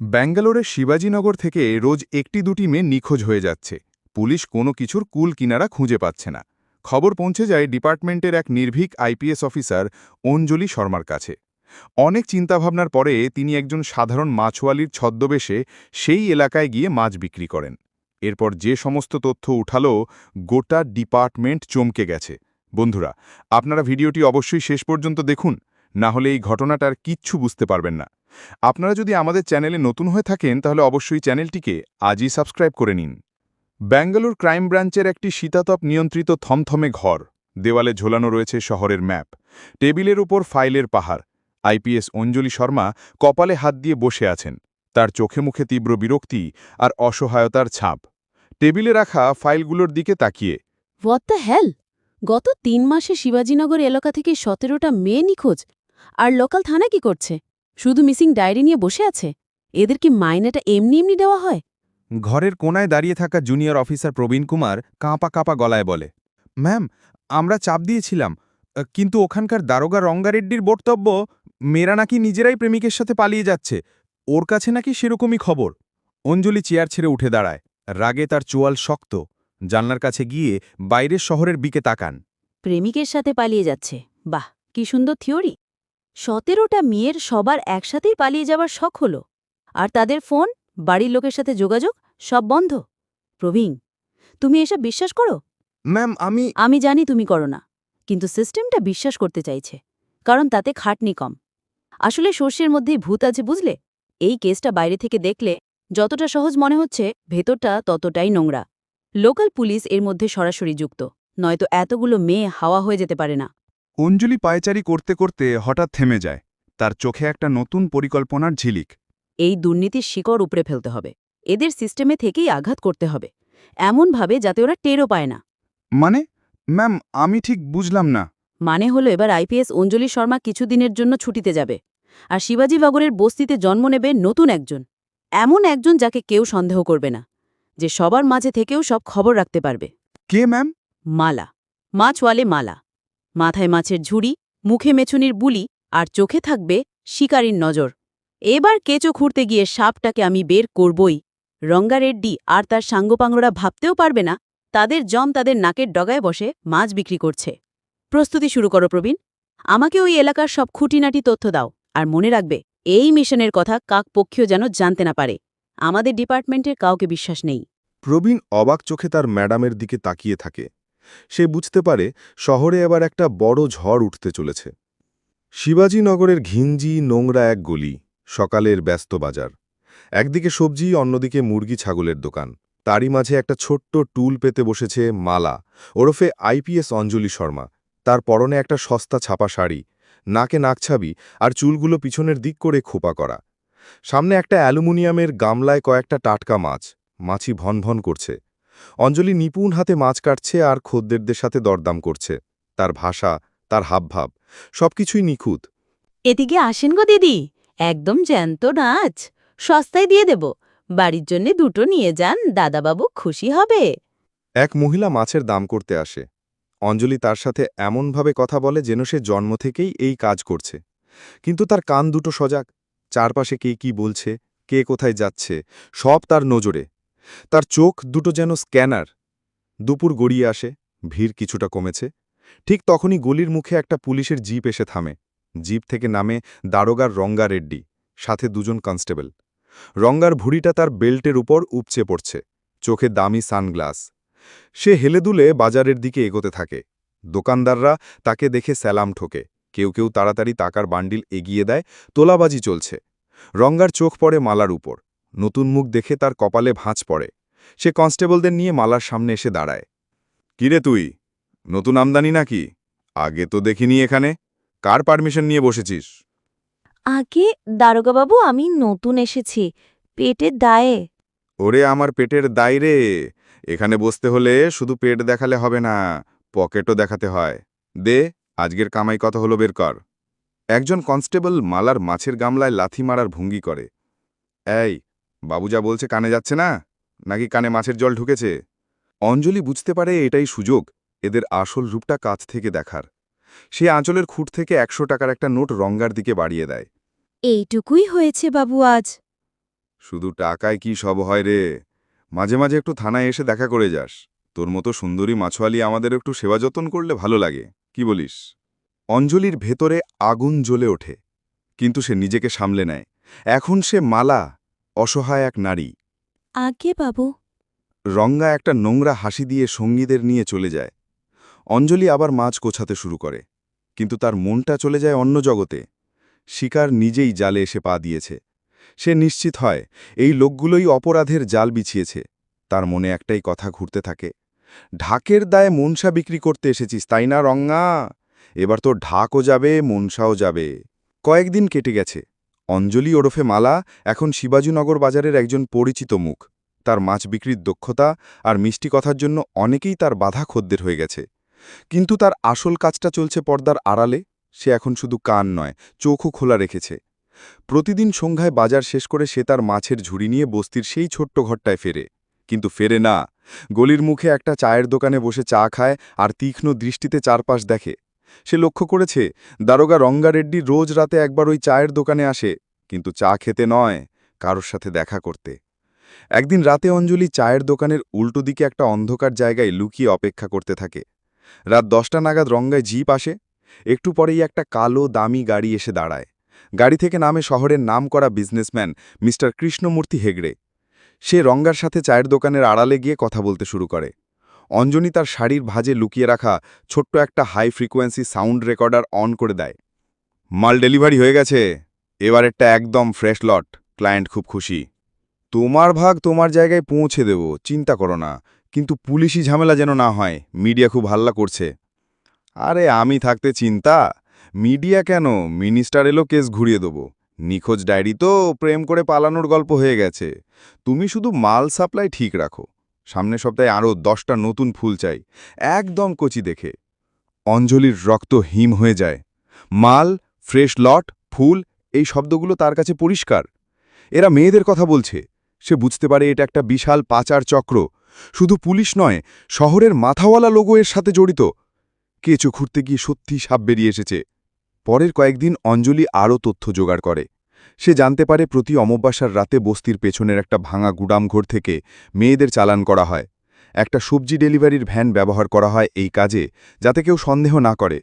ব্যাঙ্গালোরের শিবাজীনগর থেকে রোজ একটি দুটি মেয়ে নিখোঁজ হয়ে যাচ্ছে। পুলিশ কোনো কিছুর কুল কিনারা খুঁজে পাচ্ছে না। খবর পৌঁছে যায় ডিপার্টমেন্টের এক নির্ভীক আইপিএস অফিসার অঞ্জলি শর্মার কাছে। অনেক চিন্তাভাবনার পরে তিনি একজন সাধারণ মাছওয়ালির ছদ্মবেশে সেই এলাকায় গিয়ে মাছ বিক্রি করেন। এরপর যে সমস্ত তথ্য উঠালো, গোটা ডিপার্টমেন্ট চমকে গেছে। বন্ধুরা, আপনারা ভিডিওটি অবশ্যই শেষ পর্যন্ত দেখুন। না হলে এই ঘটনাটার কিচ্ছু বুঝতে পারবেন না। আপনারা যদি আমাদের চ্যানেলে নতুন হয়ে থাকেন, তাহলে অবশ্যই চ্যানেলটিকে আজই সাবস্ক্রাইব করে নিন। ব্যাঙ্গালোর ক্রাইম ব্রাঞ্চের একটি শীতাতপ নিয়ন্ত্রিত থমথমে ঘর। দেওয়ালে ঝোলানো রয়েছে শহরের ম্যাপ। টেবিলের উপর ফাইলের পাহাড়। আইপিএস অঞ্জলি শর্মা কপালে হাত দিয়ে বসে আছেন। তার চোখে মুখে তীব্র বিরক্তি আর অসহায়তার ছাপ। টেবিলে রাখা ফাইলগুলোর দিকে তাকিয়ে। What the hell? গত তিন মাসে শিবাজীনগর এলাকা থেকে সতেরোটা মেয়ে নিখোঁজ। আর লোকাল থানা কি করছে? শুধু মিসিং ডায়েরি নিয়ে বসে আছে? এদের কি মাইনেটা এমনি এমনি দেওয়া হয়? ঘরের কোনায় দাঁড়িয়ে থাকা জুনিয়র অফিসার প্রবীণ কুমার কাঁপা কাঁপা গলায় বলে ম্যাম আমরা চাপ দিয়েছিলাম কিন্তু ওখানকার দারোগা রঙ্গারেড্ডির বক্তব্য মেয়েরা নাকি নিজেরাই প্রেমিকের সাথে পালিয়ে যাচ্ছে। ওর কাছে নাকি সেরকমই খবর। অঞ্জলি চেয়ার ছেড়ে উঠে দাঁড়ায়। রাগে তার চোয়াল শক্ত। জানলার কাছে গিয়ে বাইরের শহরের বিকে তাকান। প্রেমিকের সাথে পালিয়ে যাচ্ছে। বাহ কি সুন্দর থিওরি। সতেরোটা মেয়ের সবার একসাথেই পালিয়ে যাওয়ার শখ হলো আর তাদের ফোন বাড়ির লোকের সাথে যোগাযোগ সব বন্ধ। প্রবীণ তুমি এসব বিশ্বাস করো? ম্যাম আমি আমি জানি তুমি করো না কিন্তু সিস্টেমটা বিশ্বাস করতে চাইছে কারণ তাতে খাটনি কম। আসলে সর্ষের মধ্যেই ভূত আছে বুঝলে? এই কেসটা বাইরে থেকে দেখলে যতটা সহজ মনে হচ্ছে ভেতরটা ততটাই নোংরা। লোকাল পুলিশ এর মধ্যে সরাসরি যুক্ত নয়তো এতগুলো মেয়ে হাওয়া হয়ে যেতে পারে না। অঞ্জলি পায়চারি করতে করতে হঠাৎ থেমে যায়। তার চোখে একটা নতুন পরিকল্পনার ঝিলিক। এই দুর্নীতির শিকড় উপড়ে ফেলতে হবে। এদের সিস্টেমে থেকেই আঘাত করতে হবে। এমনভাবে যাতে ওরা টেরও পায় না। মানে? ম্যাম আমি ঠিক বুঝলাম না। মানে হলো এবার আইপিএস অঞ্জলি শর্মা কিছুদিনের জন্য ছুটিতে যাবে আর শিবাজি বাগরের বস্তিতে জন্ম নেবে নতুন একজন। এমন একজন যাকে কেউ সন্দেহ করবে না যে সবার মাঝে থেকেও সব খবর রাখতে পারবে। কে ম্যাম? মালা। মাছওয়ালে মালা। মাথায় মাছের ঝুড়ি, মুখে মেছুনির বুলি আর চোখে থাকবে শিকারীর নজর। এবার কেঁচো খুঁড়তে গিয়ে সাপটাকে আমি বের করবই। রঙ্গারেড্ডি আর তার সাঙ্গপাঙ্গরা ভাবতেও পারবে না, তাদের জম তাদের নাকের ডগায় বসে মাছ বিক্রি করছে। প্রস্তুতি শুরু করো প্রবীণ। আমাকে ওই এলাকার সব খুঁটিনাটি তথ্য দাও আর মনে রাখবে, এই মিশনের কথা কাক পক্ষীয় যেন জানতে না পারে। আমাদের ডিপার্টমেন্টের কাউকে বিশ্বাস নেই। প্রবীণ অবাক চোখে তার ম্যাডামের দিকে তাকিয়ে থাকে। সে বুঝতে পারে শহরে এবার একটা বড় ঝড় উঠতে চলেছে। শিবাজীনগরের ঘিঞ্জি, নোংরা এক গলি, সকালের ব্যস্ত বাজার। একদিকে সবজি, অন্যদিকে মুরগি ছাগলের দোকান। তারই মাঝে একটা ছোট্ট টুল পেতে বসেছে মালা, ওরফে আইপিএস অঞ্জলি শর্মা। তার পরনে একটা সস্তা ছাপা শাড়ি, নাকে নাকছাবি আর চুলগুলো পিছনের দিক করে খোপা করা। সামনে একটা অ্যালুমিনিয়ামের গামলায় কয়েকটা টাটকা মাছ, মাছি ভনভন করছে। অঞ্জলি নিপুণ হাতে মাছ কাটছে আর খদ্দেরদের সাথে দরদাম করছে। তার ভাষা তার হাবভাব সবকিছুই নিখুঁত। এদিকে আসেন গো দিদি একদম জ্যান্ত নাচ। সস্তায় দিয়ে দেব। বাড়ির জন্যে দুটো নিয়ে যান দাদাবাবু খুশি হবে। এক মহিলা মাছের দাম করতে আসে। অঞ্জলি তার সাথে এমনভাবে কথা বলে যেন সে জন্ম থেকেই এই কাজ করছে। কিন্তু তার কান দুটো সজাগ। চারপাশে কে কি বলছে কে কোথায় যাচ্ছে সব তার নজরে। তার চোখ দুটো যেন স্ক্যানার। দুপুর গড়িয়ে আসে, ভিড় কিছুটা কমেছে। ঠিক তখনই গলির মুখে একটা পুলিশের জিপ এসে থামে। জিপ থেকে নামে দারোগার রঙ্গা রেড্ডি, সাথে দুজন কনস্টেবল। রঙ্গার ভুড়িটা তার বেল্টের উপর উপচে পড়ছে, চোখে দামি সানগ্লাস। সে হেলে দুলে বাজারের দিকে এগোতে থাকে। দোকানদাররা তাকে দেখে স্যালাম ঠোকে। কেউ কেউ তাড়াতাড়ি টাকার বান্ডিল এগিয়ে দেয়, তোলাবাজি চলছে। রঙ্গার চোখ পড়ে মালার উপর। নতুন মুখ দেখে তার কপালে ভাঁজ পড়ে। সে কনস্টেবলদের নিয়ে মালার সামনে এসে দাঁড়ায়। কিরে তুই? নতুন আমদানি নাকি? আগে তো দেখিনি এখানে। কার পারমিশন নিয়ে বসেছিস? আগে দারোগাবাবু আমি নতুন এসেছি। পেটের দায়ে। ওরে আমার পেটের দায়রে এখানে বসতে হলে শুধু পেট দেখালে হবে না পকেটও দেখাতে হয়। দে আজকের কামাই কত হলো বের কর। একজন কনস্টেবল মালার মাছের গামলায় লাথি মারার ভঙ্গি করে। এই বাবুজা বলছে কানে যাচ্ছে না? নাকি কানে মাছের জল ঢুকেছে? অঞ্জলি বুঝতে পারে এটাই সুযোগ এদের আসল রূপটা কাছ থেকে দেখার। সে আঁচলের খুঁট থেকে একশো টাকার একটা নোট রঙ্গার দিকে বাড়িয়ে দেয়। এইটুকুই হয়েছে বাবু আজ। শুধু টাকায় কি সব হয় রে? মাঝে মাঝে একটু থানায় এসে দেখা করে যাস। তোর মতো সুন্দরী মাছওয়ালি আমাদের একটু সেবা যত্ন করলে ভালো লাগে কি বলিস? অঞ্জলির ভেতরে আগুন জ্বলে ওঠে কিন্তু সে নিজেকে সামলে নেয়। এখন সে মালা অসহায় এক নারী। আগে বাবু। রঙ্গা একটা নোংরা হাসি দিয়ে সঙ্গীদের নিয়ে চলে যায়। অঞ্জলি আবার মাছ কোছাতে শুরু করে। কিন্তু তার মনটা চলে যায় অন্য জগতে। শিকার নিজেই জালে এসে পা দিয়েছে। সে নিশ্চিত হয় এই লোকগুলোই অপরাধের জাল বিছিয়েছে। তার মনে একটাই কথা ঘুরতে থাকে। ঢাকের দায়ে মনসা বিক্রি করতে এসেছিস তাই না রঙ্গা? এবার তো ঢাকও যাবে মনসাও যাবে। কয়েকদিন কেটে গেছে। অঞ্জলি ওরফে মালা এখন শিবাজীনগর বাজারের একজন পরিচিত মুখ। তার মাছ বিক্রির দক্ষতা আর মিষ্টি কথার জন্য অনেকেই তার বাধা খদ্দের হয়ে গেছে। কিন্তু তার আসল কাজটা চলছে পর্দার আড়ালে, সে এখন শুধু কান নয়, চোখও খোলা রেখেছে। প্রতিদিন সন্ধ্যায় বাজার শেষ করে সে তার মাছের ঝুড়ি নিয়ে বস্তির সেই ছোট্ট ঘরটায় ফেরে। কিন্তু ফেরে না। গলির মুখে একটা চায়ের দোকানে বসে চা খায় আর তীক্ষ্ণ দৃষ্টিতে চারপাশ দেখে। সে লক্ষ্য করেছে, দারোগা রঙ্গারেড্ডি রোজ রাতে একবার ওই চায়ের দোকানে আসে, কিন্তু চা খেতে নয়, কারোর সাথে দেখা করতে। একদিন রাতে অঞ্জলি চায়ের দোকানের উল্টো দিকে একটা অন্ধকার জায়গায় লুকিয়ে অপেক্ষা করতে থাকে। রাত দশটা নাগাদ রঙ্গায় জিপ আসে, একটু পরেই একটা কালো, দামি গাড়ি এসে দাঁড়ায়। গাড়ি থেকে নামে শহরের নাম করা বিজনেসম্যান মিস্টার কৃষ্ণমূর্তি হেগড়ে। সে রঙ্গার সাথে চায়ের দোকানের আড়ালে গিয়ে কথা বলতে শুরু করে। অঞ্জনি তার শাড়ির ভাজে লুকিয়ে রাখা ছোট্ট একটা high frequency sound recorder on করে দেয়। মাল ডেলিভারি হয়ে গেছে। এবারেরটা একদম ফ্রেশ লট ক্লায়েন্ট খুব খুশি। তোমার ভাগ তোমার জায়গায় পৌঁছে দেব, চিন্তা করো না। কিন্তু পুলিশি ঝামেলা যেন না হয় মিডিয়া খুব হাল্লা করছে। আরে আমি থাকতে চিন্তা? মিডিয়া কেন? মিনিস্টার এলো কেস ঘুরিয়ে দেবো। নিখোঁজ ডায়েরি তো প্রেম করে পালানোর গল্প হয়ে গেছে। তুমি শুধু মাল সাপ্লাই ঠিক রাখো। সামনে সপ্তাহে আরও দশটা নতুন ফুল চাই। একদম কচি দেখে। অঞ্জলির রক্ত হিম হয়ে যায়। মাল, ফ্রেশ লট, ফুল, এই শব্দগুলো তার কাছে পরিষ্কার। এরা মেয়েদের কথা বলছে। সে বুঝতে পারে এটা একটা বিশাল পাচার চক্র। শুধু পুলিশ নয়, শহরের মাথাওয়ালা লোগো এর সাথে জড়িত। কেঁচো খুঁড়তে গিয়ে সত্যি সাপ বেরিয়ে এসেছে। পরের কয়েকদিন অঞ্জলি আরও তথ্য জোগাড় করে। সে জানতে পারে প্রতি অমাবস্যার রাতে বস্তির পেছনের একটা ভাঙা গুদামঘর থেকে মেয়েদের চালান করা হয়। একটা সবজি ডেলিভারির ভ্যান ব্যবহার করা হয় এই কাজে, যাতে কেউ সন্দেহ না করে।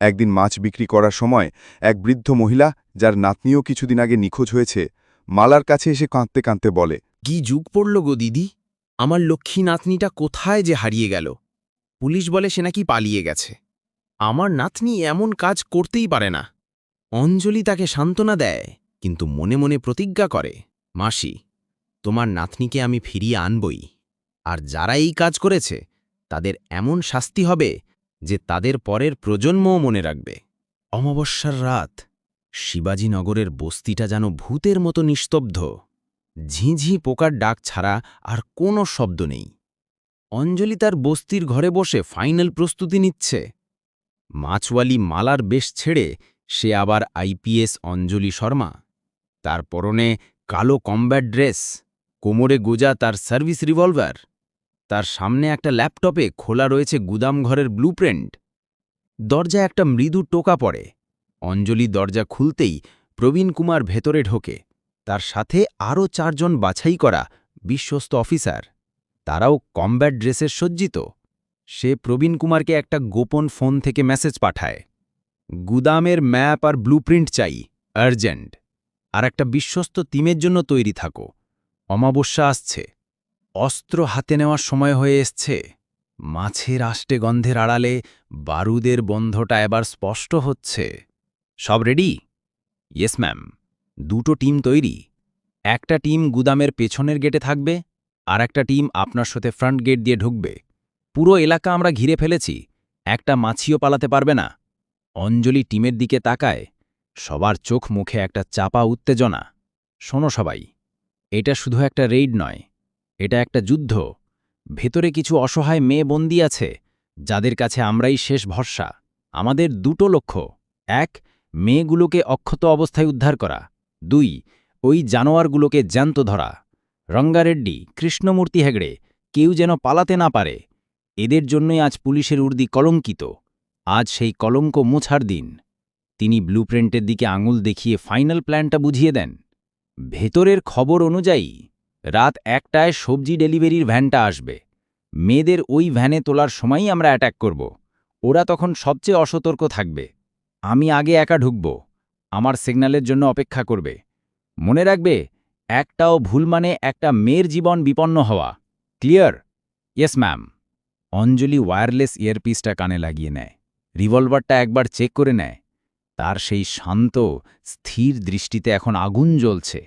একদিন মাছ বিক্রি করার সময় এক বৃদ্ধ মহিলা, যার নাতনিও কিছুদিন আগে নিখোঁজ হয়েছে, মালার কাছে এসে কাঁদতে কাঁদতে বলে, কি যুগ পড়ল গো দিদি? আমার লক্ষ্মী নাতনিটা কোথায় যে হারিয়ে গেল? পুলিশ বলে সে নাকি পালিয়ে গেছে। আমার নাতনি এমন কাজ করতেই পারে না। অঞ্জলি তাকে সান্ত্বনা দেয়। কিন্তু মনে মনে প্রতিজ্ঞা করে, মাসি, তোমার নাতনিকে আমি ফিরিয়ে আনবই, আর যারা এই কাজ করেছে, তাদের এমন শাস্তি হবে যে তাদের পরের প্রজন্মও মনে রাখবে। অমাবস্যার রাত, শিবাজীনগরের বস্তিটা যেন ভূতের মতো নিস্তব্ধ। ঝিঁঝি পোকার ডাক ছাড়া আর কোনো শব্দ নেই। অঞ্জলি তার বস্তির ঘরে বসে ফাইনাল প্রস্তুতি নিচ্ছে। মাছওয়ালি মালার বেশ ছেড়ে সে আবার আইপিএস অঞ্জলি শর্মা তার পরনে কালো কম্ব্যাট ড্রেস, কোমরে গোজা তার সার্ভিস রিভলভার, তার সামনে একটা ল্যাপটপে খোলা রয়েছে গুদামঘরের ব্লুপ্রিন্ট। দরজায় একটা মৃদু টোকা পড়ে। অঞ্জলি দরজা খুলতেই প্রবীণ কুমার ভেতরে ঢোকে। তার সাথে আরও চারজন বাছাই করা বিশ্বস্ত অফিসার। তারাও কম্ব্যাট ড্রেসের সজ্জিত। সে প্রবীণ কুমারকে একটা গোপন ফোন থেকে মেসেজ পাঠায়। গুদামের ম্যাপ আর ব্লুপ্রিন্ট চাই, আর্জেন্ট। আর একটা বিশ্বস্ত টিমের জন্য তৈরি থাকো। অমাবস্যা আসছে। অস্ত্র হাতে নেওয়ার সময় হয়ে এসছে। মাছের আষ্টে গন্ধের আড়ালে বারুদের বন্ধটা এবার স্পষ্ট হচ্ছে। সব রেডি? Yes, ma'am. দুটো টিম তৈরি। একটা টিম গুদামের পেছনের গেটে থাকবে, আর একটা টিম আপনার সাথে ফ্রন্ট গেট দিয়ে ঢুকবে। পুরো এলাকা আমরা ঘিরে ফেলেছি। একটা মাছিও পালাতে পারবে না। অঞ্জলি টিমের দিকে তাকায়। সবার চোখ মুখে একটা চাপা উত্তেজনা। শোনো সবাই, এটা শুধু একটা রেইড নয়, এটা একটা যুদ্ধ। ভেতরে কিছু অসহায় মেয়ে বন্দি আছে, যাদের কাছে আমরাই শেষ ভরসা। আমাদের দুটো লক্ষ্য। এক, মেয়েগুলোকে অক্ষত অবস্থায় উদ্ধার করা। দুই, ওই জানোয়ারগুলোকে জ্যান্ত ধরা। রঙ্গারেড্ডি, কৃষ্ণমূর্তি হেগড়ে, কেউ যেন পালাতে না পারে। এদের জন্যই আজ পুলিশের উর্দি কলঙ্কিত। আজ সেই কলঙ্ক মোছার দিন। তিনি ব্লুপ্রিন্টের দিকে আঙুল দেখিয়ে ফাইনাল প্ল্যানটা বুঝিয়ে দেন। ভেতরের খবর অনুযায়ী, রাত একটায় সবজি ডেলিভারির ভ্যানটা আসবে। মেয়েদের ওই ভ্যানে তোলার সময়ই আমরা অ্যাটাক করব। ওরা তখন সবচেয়ে অসতর্ক থাকবে। আমি আগে একা ঢুকব। আমার সিগন্যালের জন্য অপেক্ষা করবে। মনে রাখবে, একটাও ভুল মানে একটা মেয়ের জীবন বিপন্ন হওয়া। Clear? Yes, ma'am. Anjali wireless ইয়ারপিসটা কানে লাগিয়ে নেয়। রিভলভারটা একবার চেক করে নেয়। তার সেই শান্ত, স্থির দৃষ্টিতে এখন আগুন জ্বলছে।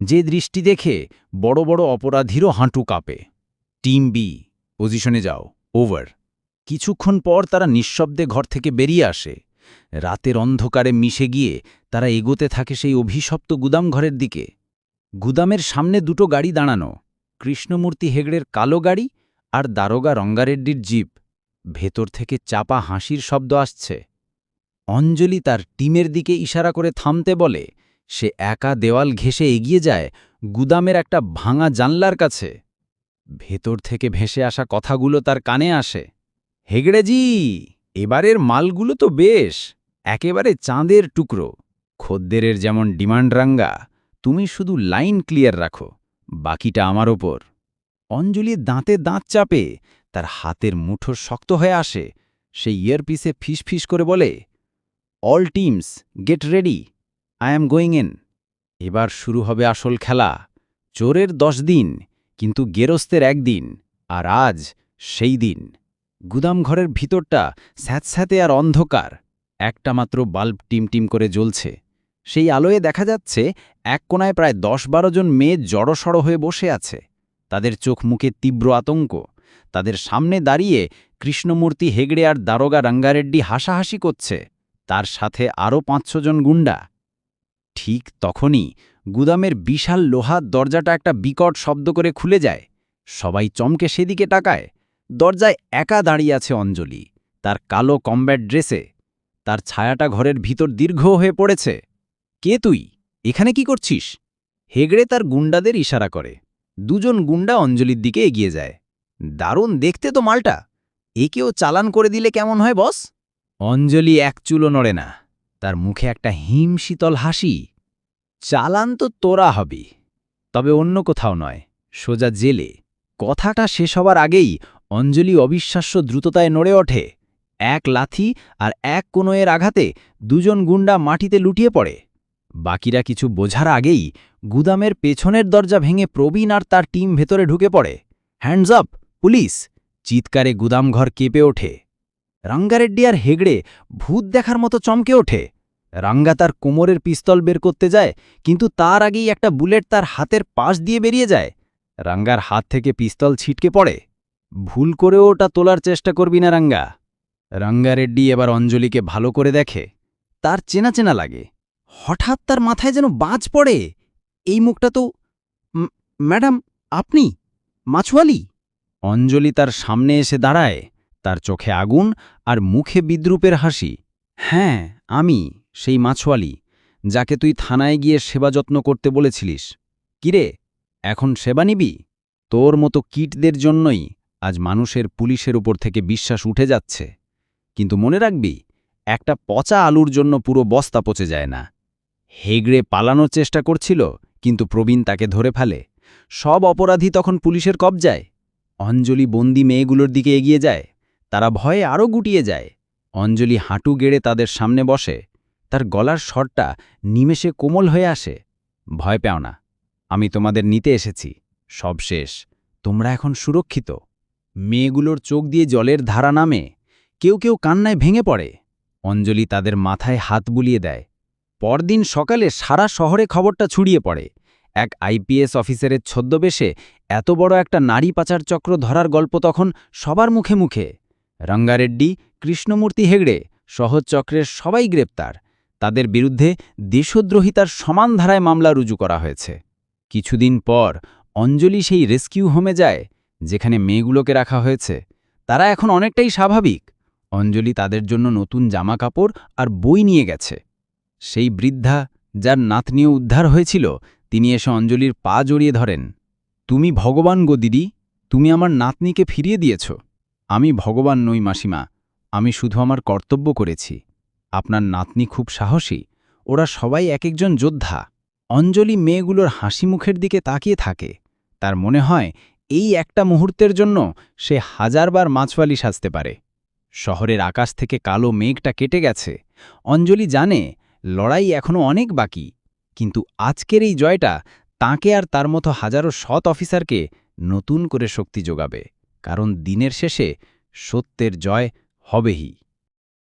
যে দৃষ্টি দেখে বড় বড় অপরাধীরও হাঁটু কাঁপে। টিম বি, পজিশনে যাও, ওভার। কিছুক্ষণ পর তারা নিঃশব্দে ঘর থেকে বেরিয়ে আসে। রাতের অন্ধকারে মিশে গিয়ে তারা এগোতে থাকে সেই অভিশপ্ত গুদামঘরের দিকে। গুদামের সামনে দুটো গাড়ি দাঁড়ানো। কৃষ্ণমূর্তি হেগড়ের কালো গাড়ি আর দারোগা রঙ্গারেড্ডির জিপ। ভেতর থেকে চাপা হাসির শব্দ আসছে। অঞ্জলি তার টিমের দিকে ইশারা করে থামতে বলে, সে একা দেওয়াল ঘেঁষে এগিয়ে যায় গুদামের একটা ভাঙা জানলার কাছে। ভেতর থেকে ভেসে আসা কথাগুলো তার কানে আসে। হেগড়েজি, এবারের মালগুলো তো বেশ, একেবারে চাঁদের টুকরো, খদ্দেরের যেমন ডিমান্ড রাঙ্গা, তুমি শুধু লাইন ক্লিয়ার রাখো, বাকিটা আমার ওপর। অঞ্জলি দাঁতে দাঁত চাপে, তার হাতের মুঠো শক্ত হয়ে আসে, সে ইয়ারপিসে ফিস করে বলে all teams get ready I am going in এবার শুরু হবে আসল খেলা। চোরের দশ দিন, কিন্তু গেরস্তের একদিন আর আজ সেই দিন। গুদামঘরের ভিতরটা স্যাঁতস্যাঁতে আর অন্ধকার। একটা মাত্র বাল্ব টিমটিম করে জ্বলছে। সেই আলোয়ে দেখা যাচ্ছে, এক কোনায় প্রায় দশ বারো জন মেয়ে জড়সড় হয়ে বসে আছে। তাদের চোখ মুখে তীব্র আতঙ্ক। তাদের সামনে দাঁড়িয়ে কৃষ্ণমূর্তি হেগড়ে আর দারোগা রাঙ্গারেড্ডি হাসাহাসি করছে। তার সাথে আরও পাঁচ জন গুন্ডা। ঠিক তখনই গুদামের বিশাল লোহার দরজাটা একটা বিকট শব্দ করে খুলে যায়। সবাই চমকে সেদিকে টাকায় দরজায় একা দাঁড়িয়ে আছে অঞ্জলি। তার কালো কম্ব্যাট ড্রেসে। তার ছায়াটা ঘরের ভিতর দীর্ঘ হয়ে পড়েছে। কে তুই? এখানে কি করছিস? হেগড়ে তার গুন্ডাদের ইশারা করে। দুজন গুন্ডা অঞ্জলির দিকে এগিয়ে যায়। দারুণ, দেখতে তো মালটা। একেও চালান করে দিলে কেমন হয়, বস? অঞ্জলি এক চুলো নড়ে না, তার মুখে একটা হিম শীতল হাসি। চালান তো তোরা হবি, তবে অন্য কোথাও নয়, সোজা জেলে। কথাটা শেষ হবার আগেই অঞ্জলি অবিশ্বাস্য দ্রুততায় নড়ে ওঠে। এক লাথি আর এক কোনোয়ের আঘাতে দুজন গুন্ডা মাটিতে লুটিয়ে পড়ে। বাকিরা কিছু বোঝার আগেই গুদামের পেছনের দরজা ভেঙে প্রবীণ আর তার টিম ভেতরে ঢুকে পড়ে। Hands up, police! চিৎকারে গুদামঘর কেঁপে ওঠে। রাঙ্গারেড্ডি আর হেগড়ে ভূত দেখার মতো চমকে ওঠে। রাঙ্গা তার কোমরের পিস্তল বের করতে যায়, কিন্তু তার আগেই একটা বুলেট তার হাতের পাশ দিয়ে বেরিয়ে যায়। রাঙ্গার হাত থেকে পিস্তল ছিটকে পড়ে। ভুল করেও ওটা তোলার চেষ্টা করবি না রাঙ্গা। রাঙ্গারেড্ডি এবার অঞ্জলিকে ভালো করে দেখে। তার চেনা চেনা লাগে। হঠাৎ তার মাথায় যেন বাজ পড়ে। এই মুখটা তো ম্যাডাম, আপনি? মাছওয়ালি? অঞ্জলি তার সামনে এসে দাঁড়ায়। তার চোখে আগুন আর মুখে বিদ্রুপের হাসি। হ্যাঁ আমি, সেই মাছওয়ালি, যাকে তুই থানায় গিয়ে সেবা যত্ন করতে বলেছিলিস। কিরে, এখন সেবা নিবি? তোর মতো কীটদের জন্যই আজ মানুষের পুলিশের উপর থেকে বিশ্বাস উঠে যাচ্ছে। কিন্তু মনে রাখবি, একটা পচা আলুর জন্য পুরো বস্তা পচে যায় না। হেগড়ে পালানোর চেষ্টা করছিল, কিন্তু প্রবীণ তাকে ধরে ফেলে। সব অপরাধী তখন পুলিশের কবজায়। অঞ্জলি বন্দি মেয়েগুলোর দিকে এগিয়ে যায়। তারা ভয়ে আরও গুটিয়ে যায়। অঞ্জলি হাঁটু গেড়ে তাদের সামনে বসে। তার গলার স্বরটা নিমেষে কোমল হয়ে আসে। ভয় পেও না, আমি তোমাদের নিতে এসেছি। সব শেষ। তোমরা এখন সুরক্ষিত। মেয়েগুলোর চোখ দিয়ে জলের ধারা নামে। কেউ কেউ কান্নায় ভেঙে পড়ে। অঞ্জলি তাদের মাথায় হাত বুলিয়ে দেয়। পরদিন সকালে সারা শহরে খবরটা ছড়িয়ে পড়ে। এক আইপিএস অফিসারের ছদ্মবেশে এত বড় একটা নারী পাচার চক্র ধরার গল্প তখন সবার মুখে মুখে। রঙ্গারেড্ডি, কৃষ্ণমূর্তি হেগড়ে সহজ চক্রের সবাই গ্রেপ্তার। তাদের বিরুদ্ধে দেশদ্রোহিতার সমান ধারায় মামলা রুজু করা হয়েছে। কিছুদিন পর অঞ্জলি সেই রেস্কিউ হোমে যায়, যেখানে মেয়েগুলোকে রাখা হয়েছে। তারা এখন অনেকটাই স্বাভাবিক। অঞ্জলি তাদের জন্য নতুন জামা কাপড় আর বই নিয়ে গেছে। সেই বৃদ্ধা, যার নাতনিও উদ্ধার হয়েছিল, তিনি এসে অঞ্জলির পা জড়িয়ে ধরেন, তুমি ভগবান গো দিদি, তুমি আমার নাতনিকে ফিরিয়ে দিয়েছ। আমি ভগবান নই মাসিমা, আমি শুধু আমার কর্তব্য করেছি। আপনার নাতনি খুব সাহসী, ওরা সবাই এক একজন যোদ্ধা। অঞ্জলি মেয়েগুলোর হাসি মুখের দিকে তাকিয়ে থাকে। তার মনে হয়, এই একটা মুহূর্তের জন্য সে হাজারবার মাছওয়ালি সাজতে পারে। শহরের আকাশ থেকে কালো মেঘটা কেটে গেছে। অঞ্জলি জানে, লড়াই এখনও অনেক বাকি। কিন্তু আজকের এই জয়টা তাকে আর তার মতো হাজারো সৎ অফিসারকে নতুন করে শক্তি যোগাবে। কারণ দিনের শেষে সত্যের জয় হবেই।